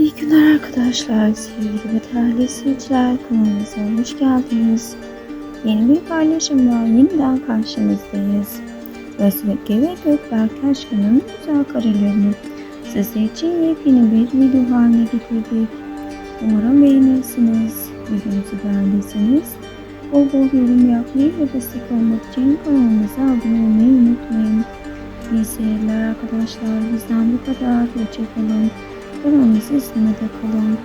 İyi günler arkadaşlar, sevgili ve değerli izleyiciler. Kanalımıza hoş geldiniz. Yeni bir paylaşımla yeniden karşınızdayız. Özbek ve Gökberk aşkının güzel karelerini sizler için yepyeni bir video haline getirdik. Umarım beğenirsiniz. Videomuzu beğendiyseniz bol bol yorum yapmayı ve destek olmak için kanalımıza abone olmayı unutmayın. İyi seyirler arkadaşlar. Bizden bu kadar. Hoşçakalın. Kanalımızı izlemede kalın.